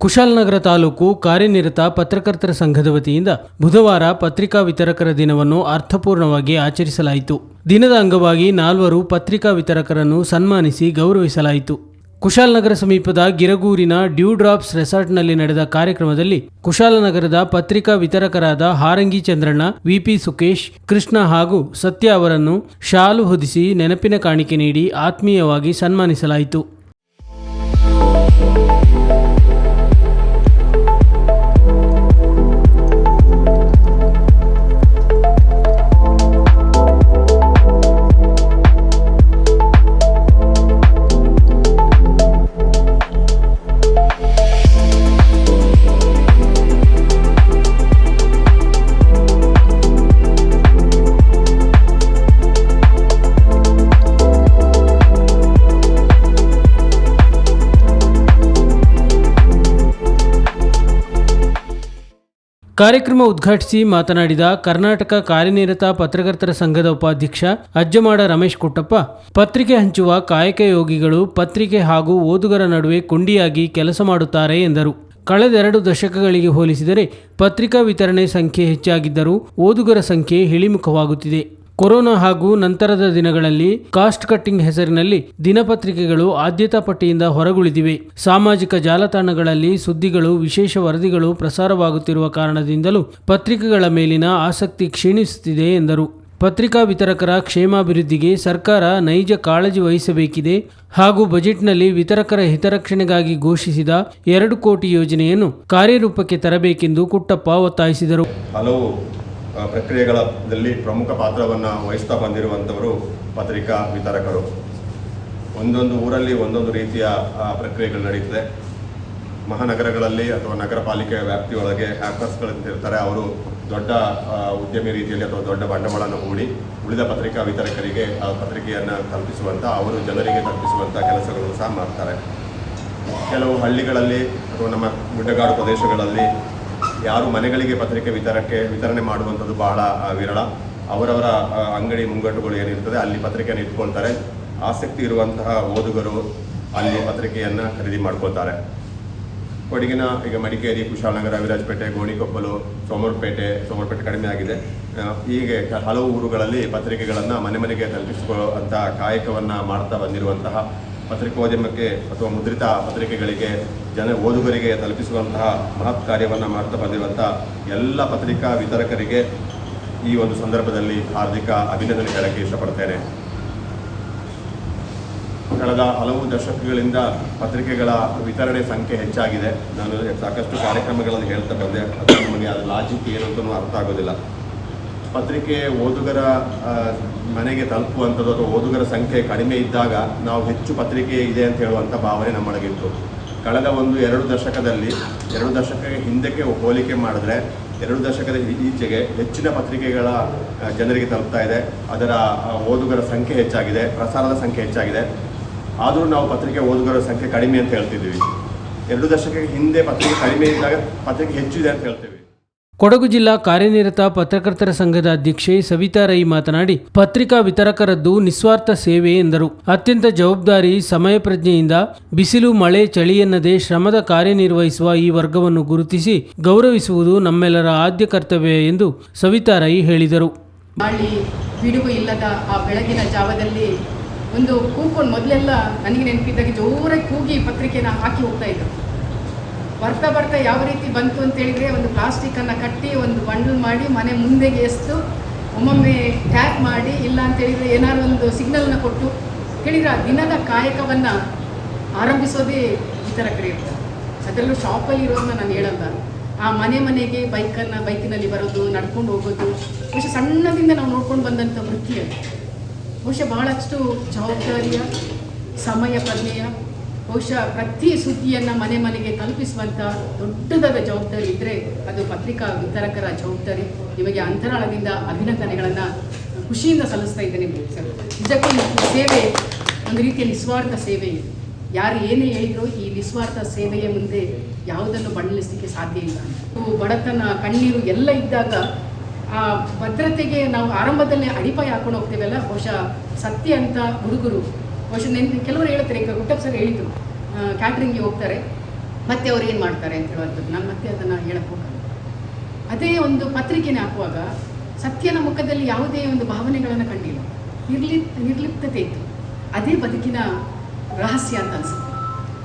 ಕುಶಾಲನಗರ ತಾಲೂಕು ಕಾರ್ಯನಿರತ ಪತ್ರಕರ್ತರ ಸಂಘದ ವತಿಯಿಂದ ಬುಧವಾರ ಪತ್ರಿಕಾ ವಿತರಕರ ದಿನವನ್ನು ಅರ್ಥಪೂರ್ಣವಾಗಿ ಆಚರಿಸಲಾಯಿತು. ದಿನದ ಅಂಗವಾಗಿ ನಾಲ್ವರು ಪತ್ರಿಕಾ ವಿತರಕರನ್ನು ಸನ್ಮಾನಿಸಿ ಗೌರವಿಸಲಾಯಿತು. ಕುಶಾಲನಗರ ಸಮೀಪದ ಗಿರಗೂರಿನ ಡ್ಯೂ ಡ್ರಾಪ್ಸ್ ರೆಸಾರ್ಟ್ನಲ್ಲಿ ನಡೆದ ಕಾರ್ಯಕ್ರಮದಲ್ಲಿ ಕುಶಾಲನಗರದ ಪತ್ರಿಕಾ ವಿತರಕರಾದ ಹಾರಂಗಿ ಚಂದ್ರಣ್ಣ, ವಿಪಿ ಸುಕೇಶ್, ಕೃಷ್ಣ ಹಾಗೂ ಸತ್ಯ ಅವರನ್ನು ಶಾಲು ಹೊದಿಸಿ ನೆನಪಿನ ಕಾಣಿಕೆ ನೀಡಿ ಆತ್ಮೀಯವಾಗಿ ಸನ್ಮಾನಿಸಲಾಯಿತು. ಕಾರ್ಯಕ್ರಮ ಉದ್ಘಾಟಿಸಿ ಮಾತನಾಡಿದ ಕರ್ನಾಟಕ ಕಾರ್ಯನಿರತ ಪತ್ರಕರ್ತರ ಸಂಘದ ಉಪಾಧ್ಯಕ್ಷ ಅಜ್ಜಮಾಡ ರಮೇಶ್ ಕುಟ್ಟಪ್ಪ, ಪತ್ರಿಕೆ ಹಂಚುವ ಕಾಯಕ ಯೋಗಿಗಳು, ಪತ್ರಿಕೆ ಹಾಗೂ ಓದುಗರ ನಡುವೆ ಕೊಂಡಿಯಾಗಿ ಕೆಲಸ ಮಾಡುತ್ತಾರೆ ಎಂದರು. ಕಳೆದೆರಡು ದಶಕಗಳಿಗೆ ಹೋಲಿಸಿದರೆ ಪತ್ರಿಕಾ ವಿತರಣೆ ಸಂಖ್ಯೆ ಹೆಚ್ಚಾಗಿದ್ದರೂ ಓದುಗರ ಸಂಖ್ಯೆ ಇಳಿಮುಖವಾಗುತ್ತಿದೆ. ಕೊರೋನಾ ಹಾಗೂ ನಂತರದ ದಿನಗಳಲ್ಲಿ ಕಾಸ್ಟ್ ಕಟ್ಟಿಂಗ್ ಹೆಸರಿನಲ್ಲಿ ದಿನಪತ್ರಿಕೆಗಳು ಆದ್ಯತಾ ಪಟ್ಟಿಯಿಂದ ಹೊರಗುಳಿದಿವೆ. ಸಾಮಾಜಿಕ ಜಾಲತಾಣಗಳಲ್ಲಿ ಸುದ್ದಿಗಳು, ವಿಶೇಷ ವರದಿಗಳು ಪ್ರಸಾರವಾಗುತ್ತಿರುವ ಕಾರಣದಿಂದಲೂ ಪತ್ರಿಕೆಗಳ ಮೇಲಿನ ಆಸಕ್ತಿ ಕ್ಷೀಣಿಸುತ್ತಿದೆ ಎಂದರು. ಪತ್ರಿಕಾ ವಿತರಕರ ಕ್ಷೇಮಾಭಿವೃದ್ಧಿಗೆ ಸರ್ಕಾರ ನೈಜ ಕಾಳಜಿ ವಹಿಸಬೇಕಿದೆ ಹಾಗೂ ಬಜೆಟ್ನಲ್ಲಿ ವಿತರಕರ ಹಿತರಕ್ಷಣೆಗಾಗಿ ಘೋಷಿಸಿದ ಎರಡು ಕೋಟಿ ಯೋಜನೆಯನ್ನು ಕಾರ್ಯರೂಪಕ್ಕೆ ತರಬೇಕೆಂದು ಕುಟ್ಟಪ್ಪ ಒತ್ತಾಯಿಸಿದರು. ಹಲವು ಪ್ರಕ್ರಿಯೆಗಳಲ್ಲಿ ಪ್ರಮುಖ ಪಾತ್ರವನ್ನು ವಹಿಸ್ತಾ ಬಂದಿರುವಂಥವರು ಪತ್ರಿಕಾ ವಿತರಕರು. ಒಂದೊಂದು ಊರಲ್ಲಿ ಒಂದೊಂದು ರೀತಿಯ ಪ್ರಕ್ರಿಯೆಗಳು ನಡೀತದೆ. ಮಹಾನಗರಗಳಲ್ಲಿ ಅಥವಾ ನಗರ ಪಾಲಿಕೆಯ ವ್ಯಾಪ್ತಿಯೊಳಗೆ ಹ್ಯಾಕರ್ಸ್ಗಳಂತಿರ್ತಾರೆ ಅವರು ದೊಡ್ಡ ಉದ್ಯಮಿ ರೀತಿಯಲ್ಲಿ ಅಥವಾ ದೊಡ್ಡ ಬಂಡವಾಳವನ್ನು ಹೂಡಿ ಉಳಿದ ಪತ್ರಿಕಾ ವಿತರಕರಿಗೆ ಆ ಪತ್ರಿಕೆಯನ್ನು ತಲುಪಿಸುವಂಥ ಅವರು ಜನರಿಗೆ ತಲುಪಿಸುವಂಥ ಕೆಲಸಗಳನ್ನು ಸಹ ಮಾಡ್ತಾರೆ. ಕೆಲವು ಹಳ್ಳಿಗಳಲ್ಲಿ ಅಥವಾ ನಮ್ಮ ಗುಡ್ಡಗಾಡು ಪ್ರದೇಶಗಳಲ್ಲಿ ಯಾರು ಮನೆಗಳಿಗೆ ಪತ್ರಿಕೆ ವಿತರಕ್ಕೆ ವಿತರಣೆ ಮಾಡುವಂಥದ್ದು ಬಹಳ ವಿರಳ. ಅವರವರ ಅಂಗಡಿ ಮುಂಗಟ್ಟುಗಳು ಏನಿರ್ತದೆ ಅಲ್ಲಿ ಪತ್ರಿಕೆಯನ್ನು ಇಟ್ಕೊಳ್ತಾರೆ. ಆಸಕ್ತಿ ಇರುವಂತಹ ಓದುಗರು ಅಲ್ಲಿ ಪತ್ರಿಕೆಯನ್ನು ಖರೀದಿ ಮಾಡ್ಕೊಳ್ತಾರೆ. ಕೊಡಗಿನ, ಈಗ ಮಡಿಕೇರಿ, ಕುಶಾಲನಗರ, ವಿರಾಜಪೇಟೆ, ಗೋಣಿಕೊಪ್ಪಲು ಸೋಮರಪೇಟೆ ಸೋಮರಪೇಟೆ ಕಡಿಮೆ ಆಗಿದೆ. ಹೀಗೆ ಹಲವು ಊರುಗಳಲ್ಲಿ ಪತ್ರಿಕೆಗಳನ್ನು ಮನೆ ಮನೆಗೆ ತಲುಪಿಸಿಕೊಳ್ಳುವಂಥ ಕಾಯಕವನ್ನು ಮಾಡ್ತಾ ಬಂದಿರುವಂತಹ ಪತ್ರಿಕೋದ್ಯಮಕ್ಕೆ ಅಥವಾ ಮುದ್ರಿತ ಪತ್ರಿಕೆಗಳಿಗೆ ಜನ ಓದುಗರಿಗೆ ತಲುಪಿಸುವಂತಹ ಮಹತ್ ಕಾರ್ಯವನ್ನು ಮಾಡ್ತಾ ಬಂದಿರುವಂಥ ಎಲ್ಲ ಪತ್ರಿಕಾ ವಿತರಕರಿಗೆ ಈ ಒಂದು ಸಂದರ್ಭದಲ್ಲಿ ಹಾರ್ದಿಕ ಅಭಿನಂದನೆ ಹೇಳಕ್ಕೆ ಇಷ್ಟಪಡ್ತೇನೆ. ಕಳೆದ ಹಲವು ದಶಕಗಳಿಂದ ಪತ್ರಿಕೆಗಳ ವಿತರಣೆ ಸಂಖ್ಯೆ ಹೆಚ್ಚಾಗಿದೆ. ನಾನು ಸಾಕಷ್ಟು ಕಾರ್ಯಕ್ರಮಗಳನ್ನು ಹೇಳ್ತಾ ಬಂದೆ. ಅದು ನಮಗೆ ಅದು ಲಾಜಿಕ್ ಏನು ಅಂತಲೂ ಅರ್ಥ ಆಗೋದಿಲ್ಲ. ಪತ್ರಿಕೆ ಓದುಗರ ಮನೆಗೆ ತಲುಪುವಂಥದ್ದು ಅಥವಾ ಓದುಗರ ಸಂಖ್ಯೆ ಕಡಿಮೆ ಇದ್ದಾಗ ನಾವು ಹೆಚ್ಚು ಪತ್ರಿಕೆ ಇದೆ ಅಂತ ಹೇಳುವಂಥ ಭಾವನೆ ನಮ್ಮೊಳಗಿತ್ತು. ಕಳೆದ ಒಂದು ಎರಡು ದಶಕದಲ್ಲಿ, ಎರಡು ದಶಕಕ್ಕೆ ಹಿಂದಕ್ಕೆ ಹೋಲಿಕೆ ಮಾಡಿದ್ರೆ ಎರಡು ದಶಕದ ಈಚೆಗೆ ಹೆಚ್ಚಿನ ಪತ್ರಿಕೆಗಳ ಜನರಿಗೆ ತಲುಪ್ತಾ ಇದೆ. ಅದರ ಓದುಗರ ಸಂಖ್ಯೆ ಹೆಚ್ಚಾಗಿದೆ, ಪ್ರಸಾರದ ಸಂಖ್ಯೆ ಹೆಚ್ಚಾಗಿದೆ. ಆದರೂ ನಾವು ಪತ್ರಿಕೆ ಓದುಗರ ಸಂಖ್ಯೆ ಕಡಿಮೆ ಅಂತ ಹೇಳ್ತಿದ್ದೀವಿ. ಎರಡು ದಶಕಕ್ಕೆ ಹಿಂದೆ ಪತ್ರಿಕೆ ಕಡಿಮೆ ಇದ್ದಾಗ ಪತ್ರಿಕೆ ಹೆಚ್ಚಿದೆ ಅಂತ ಹೇಳ್ತೀವಿ. ಕೊಡಗು ಜಿಲ್ಲಾ ಕಾರ್ಯನಿರತ ಪತ್ರಕರ್ತರ ಸಂಘದ ಅಧ್ಯಕ್ಷೆ ಸವಿತಾ ರೈ ಮಾತನಾಡಿ, ಪತ್ರಿಕಾ ವಿತರಕರದ್ದು ನಿಸ್ವಾರ್ಥ ಸೇವೆ ಎಂದರು. ಅತ್ಯಂತ ಜವಾಬ್ದಾರಿ ಸಮಯ ಪ್ರಜ್ಞೆಯಿಂದ ಬಿಸಿಲು, ಮಳೆ, ಚಳಿ ಎನ್ನದೆ ಶ್ರಮದ ಕಾರ್ಯನಿರ್ವಹಿಸುವ ಈ ವರ್ಗವನ್ನು ಗುರುತಿಸಿ ಗೌರವಿಸುವುದು ನಮ್ಮೆಲ್ಲರ ಆದ್ಯ ಕರ್ತವ್ಯ ಎಂದು ಸವಿತಾ ರೈ ಹೇಳಿದರು. ಇಲ್ಲದ ಆ ಬೆಳಗಿನ ಜಾವದಲ್ಲಿ ಒಂದು ಕೂಕೊಂಡು ಮೊದಲೆಲ್ಲ ನನಗೆ ನೆನಪಿದ್ದಾಗ ಜೋರಾಗಿ ಕೂಗಿ ಪತ್ರಿಕೆನ ಹಾಕಿ ಹೋಗ್ತಾ ಇದ್ರು ಬರ್ತಾ ಬರ್ತಾ ಯಾವ ರೀತಿ ಬಂತು ಅಂತ ಹೇಳಿದ್ರೆ ಒಂದು ಪ್ಲಾಸ್ಟಿಕ್ಕನ್ನು ಕಟ್ಟಿ ಒಂದು ಬಂಡಲ್ ಮಾಡಿ ಮನೆ ಮುಂದೆಗೆ ಎಸ್ತು. ಒಮ್ಮೊಮ್ಮೆ ಟ್ಯಾಪ್ ಮಾಡಿ, ಇಲ್ಲ ಅಂತ ಹೇಳಿದ್ರೆ ಏನಾದ್ರು ಒಂದು ಸಿಗ್ನಲ್ನ ಕೊಟ್ಟು. ಕೇಳಿದ್ರೆ ಆ ದಿನದ ಕಾಯಕವನ್ನು ಆರಂಭಿಸೋದೇ ಈ ಥರ ಕ್ರಿಯೆ ಇರ್ತದೆ ಅದರಲ್ಲೂ ಶಾಪಲ್ಲಿ ಇರೋದನ್ನ ನಾನು ಹೇಳಲ್ಲ. ಆ ಮನೆ ಮನೆಗೆ ಬೈಕನ್ನು ಬೈಕಿನಲ್ಲಿ ಬರೋದು, ನಡ್ಕೊಂಡು ಹೋಗೋದು. ಬಹುಶಃ ಸಣ್ಣದಿಂದ ನಾವು ನೋಡ್ಕೊಂಡು ಬಂದಂಥ ವೃತ್ತಿಯಲ್ಲಿ ಬಹುಶಃ ಬಹಳಷ್ಟು ಜವಾಬ್ದಾರಿಯ, ಸಮಯ ಪ್ರಜ್ಞೆಯ ಬಹುಶಃ ಪ್ರತಿ ಸುದ್ದಿಯನ್ನು ಮನೆ ಮನೆಗೆ ತಲುಪಿಸುವಂಥ ದೊಡ್ಡದಾದ ಜವಾಬ್ದಾರಿ ಇದ್ದರೆ ಅದು ಪತ್ರಿಕಾ ವಿತರಕರ ಜವಾಬ್ದಾರಿ. ನಿಮಗೆ ಅಂತರಾಳದಿಂದ ಅಭಿನಂದನೆಗಳನ್ನು ಖುಷಿಯಿಂದ ಸಲ್ಲಿಸ್ತಾ ಇದ್ದೇನೆ ಸರ್. ನಿಜಕ್ಕೂ ಸೇವೆ ಒಂದು ರೀತಿಯ ನಿಸ್ವಾರ್ಥ ಸೇವೆ ಇದೆ. ಯಾರು ಏನೇ ಹೇಳಿದ್ರು ಈ ನಿಸ್ವಾರ್ಥ ಸೇವೆಯ ಮುಂದೆ ಯಾವುದನ್ನು ಬಣ್ಣಿಸಲಿಕ್ಕೆ ಸಾಧ್ಯ ಇಲ್ಲ. ಬಡತನ, ಕಣ್ಣೀರು ಎಲ್ಲ ಇದ್ದಾಗ ಆ ಭದ್ರತೆಗೆ ನಾವು ಆರಂಭದಲ್ಲೇ ಅಡಿಪಾಯ ಹಾಕೊಂಡು ಹೋಗ್ತೇವಲ್ಲ, ಬಹುಶಃ ಸತ್ಯ ಅಂತ ಹುಡುಗರು ಬಹುಶಃ ನೆನ್, ಕೆಲವರು ಹೇಳ್ತಾರೆ ಈಗ ಗುಟ್ಟಪ್ಪ ಸರ್ ಹೇಳಿದ್ರು ಕ್ಯಾಟ್ರಿಂಗ್ಗೆ ಹೋಗ್ತಾರೆ, ಮತ್ತೆ ಅವ್ರು ಏನು ಮಾಡ್ತಾರೆ ಅಂತ ಹೇಳುವಂಥದ್ದು. ನಾನು ಮತ್ತೆ ಅದನ್ನು ಹೇಳಕ್ಕೆ ಹೋಗಲ್ಲ. ಅದೇ ಒಂದು ಪತ್ರಿಕೆನೇ ಹಾಕುವಾಗ ಸತ್ಯನ ಮುಖದಲ್ಲಿ ಯಾವುದೇ ಒಂದು ಭಾವನೆಗಳನ್ನು ಕಂಡಿಲ್ಲ. ನಿರ್ಲಿಪ್, ನಿರ್ಲಿಪ್ತತೆ ಇತ್ತು. ಅದೇ ಬದುಕಿನ ರಹಸ್ಯ ಅಂತ ಅನಿಸುತ್ತೆ.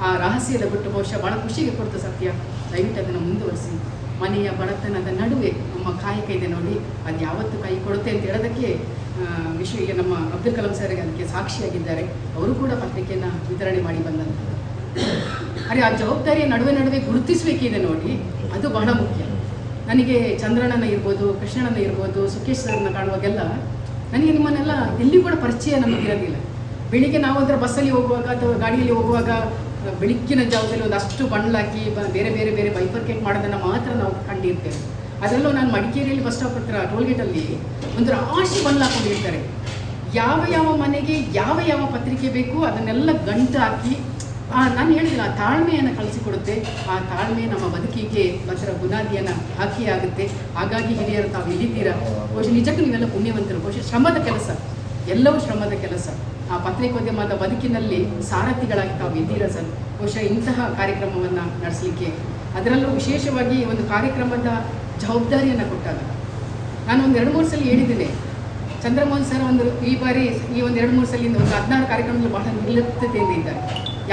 ಆ ರಹಸ್ಯದ ಬಿಟ್ಟು ಬಹುಶಃ ಭಾಳ ಖುಷಿಗೆ ಕೊಡ್ತು ಸತ್ಯ. ದಯವಿಟ್ಟು ಅದನ್ನು ಮುಂದುವರಿಸಿ. ಮನೆಯ ಬಡತನದ ನಡುವೆ ನಮ್ಮ ಕಾಯಕ ಇದೆ ನೋಡಿ, ಅದು ಯಾವತ್ತು ಕೈ ಕೊಡುತ್ತೆ ಅಂತ ಹೇಳೋದಕ್ಕೆ ವಿಶ್ವ ಈಗ ನಮ್ಮ ಅಬ್ದುಲ್ ಕಲಾಂ ಸರ್ ಅದಕ್ಕೆ ಸಾಕ್ಷಿಯಾಗಿದ್ದಾರೆ. ಅವರು ಕೂಡ ಪತ್ರಿಕೆಯನ್ನು ವಿತರಣೆ ಮಾಡಿ ಬಂದಂಥದ್ದು ಅರೆ, ಆ ಜವಾಬ್ದಾರಿಯ ನಡುವೆ ನಡುವೆ ಗುರುತಿಸಬೇಕಿದೆ ನೋಡಿ, ಅದು ಬಹಳ ಮುಖ್ಯ. ನನಗೆ ಚಂದ್ರಣ್ಣನ ಇರ್ಬೋದು, ಕೃಷ್ಣಣ್ಣನ ಇರ್ಬೋದು ಸುಖೇಶ್ ಸರ್ನ ಕಾಣುವಾಗೆಲ್ಲ ನನಗೆ ನಿಮ್ಮನ್ನೆಲ್ಲ ಎಲ್ಲಿ ಕೂಡ ಪರಿಚಯ ನಮಗಿರೋದಿಲ್ಲ. ಬೆಳಿಗ್ಗೆ ನಾವು ಅದರ ಬಸ್ಸಲ್ಲಿ ಹೋಗುವಾಗ ಅಥವಾ ಗಾಡಿಯಲ್ಲಿ ಹೋಗುವಾಗ ಆ, ಬೆಳಗ್ಗಿನ ಜಾವದಲ್ಲಿ ಒಂದಷ್ಟು ಅಷ್ಟು ಬಣ್ಣಲಾಕಿ ಬ ಬೇರೆ ಬೇರೆ ಬೇರೆ ಬೈಫರ್ಕೇಟ್ ಮಾಡೋದನ್ನು ಮಾತ್ರ ನಾವು ಕಂಡಿರ್ತೇವೆ. ಅದರಲ್ಲೂ ನಾನು ಮಡಿಕೇರಿಯಲ್ಲಿ ಬಸ್ ಸ್ಟಾಪ್ ಹತ್ರ ಟೋಲ್ಗೇಟಲ್ಲಿ ಒಂದು ರಾಶಿ ಬಣ್ಣ ಹಾಕೊಂಡಿರ್ತಾರೆ ಯಾವ ಯಾವ ಮನೆಗೆ ಯಾವ ಯಾವ ಪತ್ರಿಕೆ ಬೇಕು ಅದನ್ನೆಲ್ಲ ಗಂಟು ಹಾಕಿ ನಾನು ಹೇಳಿದಿಲ್ಲ ಆ ತಾಳ್ಮೆಯನ್ನು ಕಳಿಸಿಕೊಡುತ್ತೆ. ಆ ತಾಳ್ಮೆ ನಮ್ಮ ಬದುಕಿಗೆ ಮಾತ್ರ ಬುನಾದಿಯನ್ನು ಹಾಕಿ ಆಗುತ್ತೆ. ಹಾಗಾಗಿ ಹಿರಿಯರು ತಾವು ಇಲ್ಲಿದ್ದೀರಾ ಬಹುಶಃ ನಿಜಕ್ಕೂ ನೀವೆಲ್ಲ ಪುಣ್ಯವಂತರು. ಬಹುಶಃ ಶ್ರಮದ ಕೆಲಸ. ಎಲ್ಲವೂ ಶ್ರಮದ ಕೆಲಸ. ಆ ಪತ್ರಿಕೋದ್ಯಮದ ಬದುಕಿನಲ್ಲಿ ಸಾರಥಿಗಳಾಗಿ ತಾವು ಇದ್ದೀರ ಸರ್? ಬಹುಶಃ ಇಂತಹ ಕಾರ್ಯಕ್ರಮವನ್ನು ನಡೆಸಲಿಕ್ಕೆ. ಅದರಲ್ಲೂ ವಿಶೇಷವಾಗಿ ಒಂದು ಕಾರ್ಯಕ್ರಮದ ಜವಾಬ್ದಾರಿಯನ್ನು ಕೊಟ್ಟಾಗ. ನಾನು ಒಂದು ಎರಡು ಮೂರು ಸಲ ಹೇಳಿದ್ದೇನೆ. ಚಂದ್ರಮೋಹನ್ ಸರ್ ಒಂದು ಈ ಬಾರಿ ಈ ಒಂದು ಎರಡು ಮೂರು ಸಲಿಂದ ಒಂದು ಹದಿನಾರು ಕಾರ್ಯಕ್ರಮದಲ್ಲಿ ಬಹಳ ನಿರ್ಲಿಪ್ತತೆಯಿಂದ ಇದ್ದಾರೆ.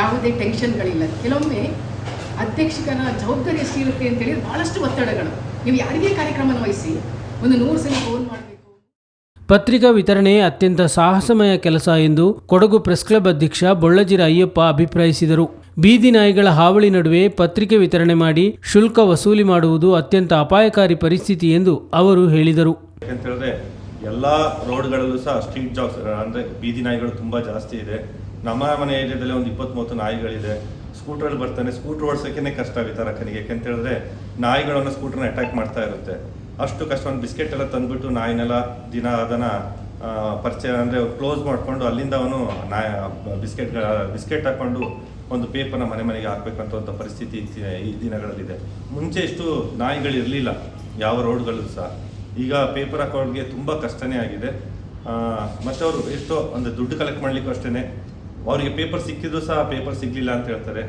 ಯಾವುದೇ ಟೆನ್ಷನ್ಗಳಿಲ್ಲ. ಕೆಲವೊಮ್ಮೆ ಅಧ್ಯಕ್ಷಕರ ಜವಾಬ್ದಾರಿ ಎಷ್ಟಿರುತ್ತೆ ಅಂತೇಳಿ ಭಾಳಷ್ಟು ಒತ್ತಡಗಳು. ನೀವು ಯಾರಿಗೇ ಕಾರ್ಯಕ್ರಮನ ವಹಿಸಿ? ಒಂದು ನೂರು ಸಲ ಫೋನ್ ಮಾಡಬೇಕು. ಪತ್ರಿಕಾ ವಿತರಣೆ ಅತ್ಯಂತ ಸಾಹಸಮಯ ಕೆಲಸ ಎಂದು ಕೊಡಗು ಪ್ರೆಸ್ ಕ್ಲಬ್ ಅಧ್ಯಕ್ಷ ಬೊಳ್ಳಜಿರ ಅಯ್ಯಪ್ಪ ಅಭಿಪ್ರಾಯಿಸಿದರು. ಬೀದಿ ನಾಯಿಗಳ ಹಾವಳಿ ನಡುವೆ ಪತ್ರಿಕೆ ವಿತರಣೆ ಮಾಡಿ ಶುಲ್ಕ ವಸೂಲಿ ಮಾಡುವುದು ಅತ್ಯಂತ ಅಪಾಯಕಾರಿ ಪರಿಸ್ಥಿತಿ ಎಂದು ಅವರು ಹೇಳಿದರು. ಎಲ್ಲ ರೋಡ್ಗಳಲ್ಲೂ ಸಹ ಸ್ಟ್ರೀಟ್ ಜಾಗ್ಸ್, ಅಂದರೆ ಬೀದಿ ನಾಯಿಗಳು ತುಂಬ ಜಾಸ್ತಿ ಇದೆ. ನಮ್ಮ ಮನೆ ಏರಿಯಾದಲ್ಲಿ ಒಂದು ಇಪ್ಪತ್ತು ಮೂವತ್ತು ನಾಯಿಗಳಿದೆ. ಸ್ಕೂಟ್ರಲ್ಲಿ ಬರ್ತಾನೆ, ಸ್ಕೂಟ್ರ್ ಓಡಿಸೋಕೆ ಕಷ್ಟ ವಿತರಕನಿಗೆ. ಯಾಕೆಂತ ಹೇಳಿದ್ರೆ ನಾಯಿಗಳನ್ನು ಸ್ಕೂಟ್ರನ್ನ ಅಟ್ಯಾಕ್ ಮಾಡ್ತಾ ಇರುತ್ತೆ. ಅಷ್ಟು ಕಷ್ಟ ಒಂದು ಬಿಸ್ಕೆಟ್ ಎಲ್ಲ ತಂದ್ಬಿಟ್ಟು ನಾಯಿನೆಲ್ಲ ದಿನ ಅದನ್ನು ಪರಿಚಯ ಅಂದರೆ ಕ್ಲೋಸ್ ಮಾಡಿಕೊಂಡು ಅಲ್ಲಿಂದ ಅವನು ನಾಯಿ, ಬಿಸ್ಕೆಟ್ ಬಿಸ್ಕೆಟ್ ಹಾಕೊಂಡು ಒಂದು ಪೇಪರ್ನ ಮನೆ ಮನೆಗೆ ಹಾಕ್ಬೇಕಂತ ಪರಿಸ್ಥಿತಿ ಈ ದಿನಗಳಲ್ಲಿದೆ. ಮುಂಚೆ ಇಷ್ಟು ನಾಯಿಗಳು ಇರಲಿಲ್ಲ ಯಾವ ರೋಡ್ಗಳು ಸಹ. ಈಗ ಪೇಪರ್ ಹಾಕೋರಿಗೆ ತುಂಬ ಕಷ್ಟನೇ ಆಗಿದೆ. ಮತ್ತು ಮತ್ತೆ ಅವರು ಎಷ್ಟೋ ಒಂದು ದುಡ್ಡು ಕಲೆಕ್ಟ್ ಮಾಡಲಿಕ್ಕೂ ಅಷ್ಟೇ ಅವರಿಗೆ ಪೇಪರ್ ಸಿಕ್ಕಿದ್ರು ಸಹ ಪೇಪರ್ ಸಿಗಲಿಲ್ಲ ಅಂತ ಹೇಳ್ತಾರೆ.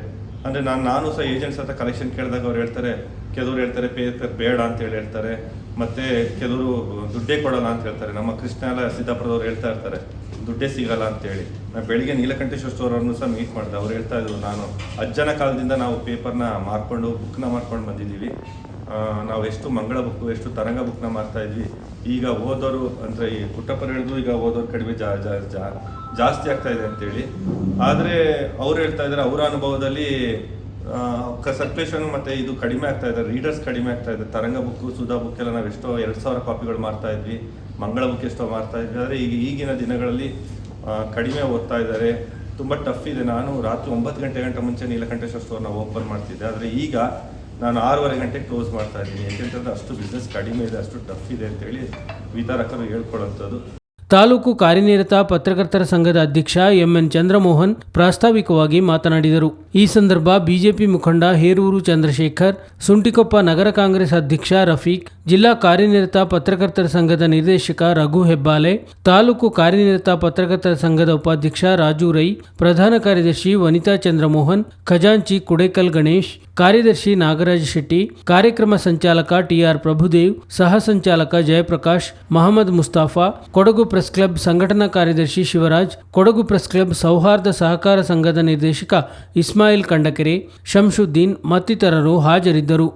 ಅಂದರೆ ನಾನು ನಾನು ಸಹ ಏಜೆಂಟ್ಸ್ ಹತ್ರ ಕಲೆಕ್ಷನ್ ಕೇಳಿದಾಗ ಅವ್ರು ಹೇಳ್ತಾರೆ, ಕೆಲವರು ಹೇಳ್ತಾರೆ ಪೇಪರ್ ಬೇಡ ಅಂತ ಹೇಳಿ ಹೇಳ್ತಾರೆ. ಮತ್ತೆ ಕೆಲವರು ದುಡ್ಡೇ ಕೊಡಲ್ಲ ಅಂತ ಹೇಳ್ತಾರೆ. ನಮ್ಮ ಕೃಷ್ಣ ಎಲ್ಲ ಸಿದ್ದಾಪುರದವ್ರು ಹೇಳ್ತಾ ಇರ್ತಾರೆ, ದುಡ್ಡೇ ಸಿಗಲ್ಲ ಅಂತೇಳಿ. ನಾನು ಬೆಳಿಗ್ಗೆ ನೀಲಕಂಠೇಶ್ವರ ಅವ್ರನ್ನು ಸಹ ಮೀಟ್ ಮಾಡಿದೆ. ಅವ್ರು ಹೇಳ್ತಾ ಇದ್ರು, ನಾನು ಅಜ್ಜನ ಕಾಲದಿಂದ ನಾವು ಪೇಪರ್ನ ಮಾರ್ಕೊಂಡು ಬುಕ್ನ ಮಾರ್ಕೊಂಡು ಬಂದಿದ್ದೀವಿ. ನಾವು ಎಷ್ಟು ಮಂಗಳ ಬುಕ್ ಎಷ್ಟು ತರಂಗ ಬುಕ್ನ ಮಾರ್ತಾ ಇದ್ವಿ. ಈಗ ಓದೋರು ಅಂದರೆ ಈ ಪುಟ್ಟಪ್ಪರು ಹೇಳಿದ್ರು, ಈಗ ಓದೋರು ಕಡಿಮೆ ಜಾ, ಜಾ- ಜಾ- ಜಾಸ್ತಿ ಆಗ್ತಾ ಇದೆ ಅಂತೇಳಿ. ಆದರೆ ಅವ್ರು ಹೇಳ್ತಾ ಇದ್ದಾರೆ ಅವರ ಅನುಭವದಲ್ಲಿ ಸರ್ಕ್ಯುಲೇಷನ್ ಮತ್ತೆ ಇದು ಕಡಿಮೆ ಆಗ್ತಾ ಇದೆ ರೀಡರ್ಸ್ ಕಡಿಮೆ ಆಗ್ತಾ ಇದೆ. ತರಂಗ ಬುಕ್ ಸುಧಾ ಬುಕ್ ಎಲ್ಲ ನಾವು ಎಷ್ಟೋ ಎರಡು ಸಾವಿರ ಕಾಪಿಗಳು ಮಾರ್ತಾ ಇದ್ವಿ. ಮಂಗಳ ಬುಕ್ ಎಷ್ಟೋ ಮಾರ್ತಾ ಇದ್ವಿ. ಆದರೆ ಈಗ ಈಗಿನ ದಿನಗಳಲ್ಲಿ ಕಡಿಮೆ ಓದ್ತಾ ಇದ್ದಾರೆ. ತುಂಬ ಟಫ್ ಇದೆ. ನಾನು ರಾತ್ರಿ ಒಂಬತ್ತು ಗಂಟೆ ಗಂಟೆ ಮುಂಚೆ ನೀಲಕಂಠೇಶ್ವರ ಸ್ಟೋರ್ನ ಓಪನ್ ಮಾಡ್ತಿದ್ದೆ. ಆದರೆ ಈಗ ನಾನು ಆರೂವರೆ ಗಂಟೆಗೆ ಕ್ಲೋಸ್ ಮಾಡ್ತಾ ಇದ್ದೀನಿ. ಯಾಕೆಂತಂದ್ರೆ ಅಷ್ಟು ಬಿಸ್ನೆಸ್ ಕಡಿಮೆ ಇದೆ, ಅಷ್ಟು ಟಫ್ ಇದೆ ಅಂತೇಳಿ ವಿತರಕರು ಹೇಳ್ಕೊಳ್ಳೋಂಥದ್ದು. ತಾಲೂಕು ಕಾರ್ಯನಿರತ ಪತ್ರಕರ್ತರ ಸಂಘದ ಅಧ್ಯಕ್ಷ ಎಂಎನ್ ಚಂದ್ರಮೋಹನ್ ಪ್ರಾಸ್ತಾವಿಕವಾಗಿ ಮಾತನಾಡಿದರು. ಈ ಸಂದರ್ಭ ಬಿಜೆಪಿ ಮುಖಂಡ ಹೇರೂರು ಚಂದ್ರಶೇಖರ್, ಸುಂಟಿಕೊಪ್ಪ ನಗರ ಕಾಂಗ್ರೆಸ್ ಅಧ್ಯಕ್ಷ ರಫೀಕ್ ಜಿಲ್ಲಾ ಕಾರ್ಯನಿರತ ಪತ್ರಕರ್ತರ ಸಂಘದ ನಿರ್ದೇಶಕ ರಘು ಹೆಬ್ಬಾಲೆ, ತಾಲೂಕು ಕಾರ್ಯನಿರತ ಪತ್ರಕರ್ತರ ಸಂಘದ ಉಪಾಧ್ಯಕ್ಷ ರಾಜು ರೈ, ಪ್ರಧಾನ ಕಾರ್ಯದರ್ಶಿ ವನಿತಾ ಚಂದ್ರಮೋಹನ್, ಖಜಾಂಚಿ ಕುಡೇಕಲ್ ಗಣೇಶ್, ಕಾರ್ಯದರ್ಶಿ ನಾಗರಾಜ ಶೆಟ್ಟಿ, ಕಾರ್ಯಕ್ರಮ ಸಂಚಾಲಕ ಟಿಆರ್ ಪ್ರಭುದೇವ್, ಸಹ ಸಂಚಾಲಕ ಜಯಪ್ರಕಾಶ್, ಮಹಮ್ಮದ್ ಮುಸ್ತಾಫಾ, ಕೊಡಗು ಪ್ರೆಸ್ ಕ್ಲಬ್ ಸಂಘಟನಾ ಕಾರ್ಯದರ್ಶಿ ಶಿವರಾಜ್, ಕೊಡಗು ಪ್ರೆಸ್ ಕ್ಲಬ್ ಸೌಹಾರ್ದ ಸಹಕಾರ ಸಂಘದ ನಿರ್ದೇಶಕ ಇಸ್ಮಾಯಿಲ್ ಕಂಡಕೆರೆ, ಶಂಶುದ್ದೀನ್ ಮತ್ತಿತರರು ಹಾಜರಿದ್ದರು.